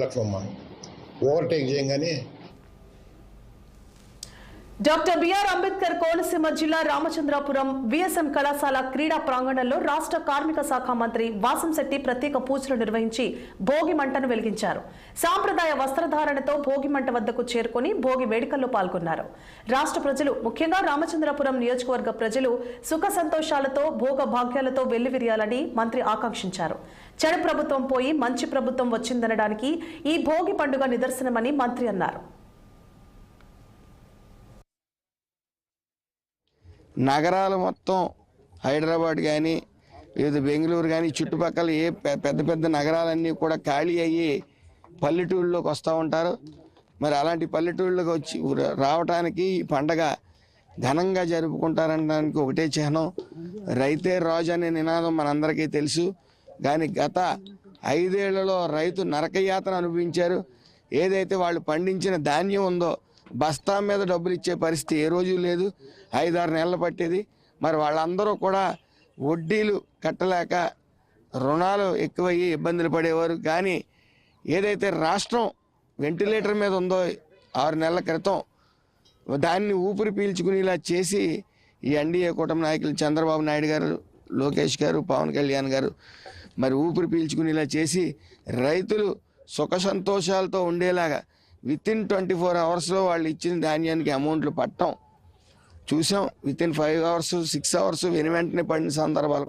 Lakshmamma overtake చేయగానే doctor BR Ambedkar Konaseema జిల్లా Ramachandrapuram VSM కళాశాల క్రీడా ప్రాంగణంలో రాష్ట్ర కార్మిక శాఖ మంత్రి వాసంశెట్టి ప్రత్యేక పూజలు నిర్వహించి భోగి మంటను వెలిగించారు. సాంప్రదాయ వస్త్రధారణతో భోగి మంట వద్దకు చేరుకుని భోగి వేడుకల్లో పాల్గొన్నారు. రాష్ట్ర ప్రజలు ముఖ్యంగా రామచంద్రాపురం నియోజకవర్గ ప్రజలు సుఖ సంతోషాలతో భోగ భాగ్యాలతో వెల్లివిరియాలని మంత్రి ఆకాంక్షించారు. చెడు ప్రభుత్వం పోయి మంచి ప్రభుత్వం వచ్చిందనడానికి ఈ భోగి పండుగ నిదర్శనమని మంత్రి అన్నారు. నగరాలు మొత్తం హైదరాబాద్ కానీ లేదా బెంగళూరు కానీ చుట్టుపక్కల ఏ పెద్ద పెద్ద నగరాలన్నీ కూడా ఖాళీ అయ్యి పల్లెటూళ్ళలోకి వస్తూ ఉంటారు. మరి అలాంటి పల్లెటూళ్ళకి వచ్చి రావడానికి రావటానికి ఈ పండగ ఘనంగా జరుపుకుంటారనడానికి ఒకటే చిహ్నం. రైతే రాజు అనే నినాదం మనందరికీ తెలుసు. కానీ గత ఐదేళ్ళలో రైతు నరకయాతన అనుభవించారు. ఏదైతే వాళ్ళు పండించిన ధాన్యం ఉందో బస్తా మీద డబ్బులు ఇచ్చే పరిస్థితి ఏ రోజు లేదు. ఐదారు నెలలు పట్టేది. మరి వాళ్ళందరూ కూడా వడ్డీలు కట్టలేక రుణాలు ఎక్కువయ్యి ఇబ్బందులు పడేవారు. కానీ ఏదైతే రాష్ట్రం వెంటిలేటర్ మీద ఉందో ఆరు నెలల క్రితం దాన్ని ఊపిరి పీల్చుకునేలా చేసి ఈ ఎన్డీఏ కూటమి నాయకులు చంద్రబాబు నాయుడు గారు లోకేష్ గారు పవన్ కళ్యాణ్ గారు మరి ఊపిరి పీల్చుకునేలా చేసి రైతులు సుఖ సంతోషాలతో ఉండేలాగా విత్ ఇన్ ట్వంటీ ఫోర్ అవర్స్లో వాళ్ళు ఇచ్చిన ధాన్యానికి అమౌంట్లు పట్టం. చూసాం within five hours six hours వెను వెంటనే పడిన సందర్భాలు.